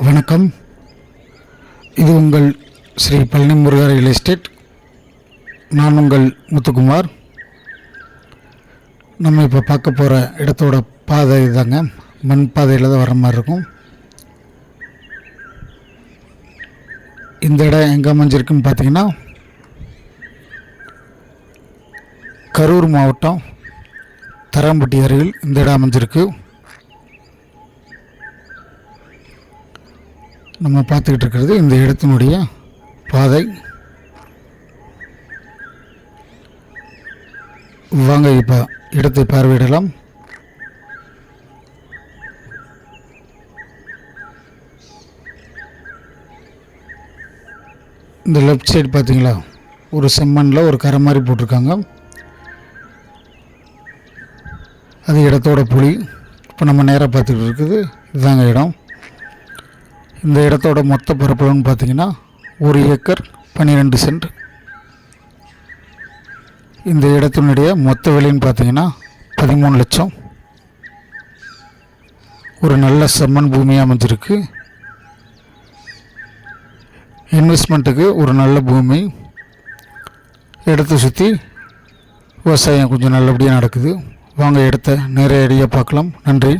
வணக்கம். இது உங்கள் ஸ்ரீ பழனி முருகா ரியல் எஸ்டேட் நான் உங்கள் முத்துக்குமார். நம்ம இப்போ பார்க்க போகிற இடத்தோட பாதை இதாங்க. மண் பாதையில் தான் வர மாதிரி இருக்கும். இந்த இடம் எங்கே அமைஞ்சிருக்குன்னு பார்த்தீங்கன்னா கரூர் மாவட்டம் தரம்பட்டி அருகில் இந்த இடம் அமைஞ்சிருக்கு. நம்ம பார்த்துக்கிட்டு இருக்கிறது இந்த இடத்தினுடைய பாதை. வாங்க இப்போ இடத்தை பார்வையிடலாம். இந்த லெஃப்ட் சைடு பார்த்தீங்களா? ஒரு செம்மண்ணில் ஒரு கரை மாதிரி போட்டிருக்காங்க. அது இடத்தோட புலி இப்போ நம்ம நேராக பார்த்துக்கிட்டு இருக்குது. இதுதாங்க இடம். இந்த இடத்தோட மொத்த பரப்பளவுன்னு பார்த்தீங்கன்னா ஒரு ஏக்கர் பன்னிரெண்டு சென்ட். இந்த இடத்தினுடைய மொத்த விலைன்னு பார்த்தீங்கன்னா பதிமூணு லட்சம். ஒரு நல்ல செம்மண் பூமியாக அமைஞ்சிருக்கு. இன்வெஸ்ட்மெண்ட்டுக்கு ஒரு நல்ல பூமி. இடத்தை சுற்றி விவசாயம் கொஞ்சம் நல்லபடியாக நடக்குது. வாங்க இடத்த நேரடியாக பார்க்கலாம். நன்றி.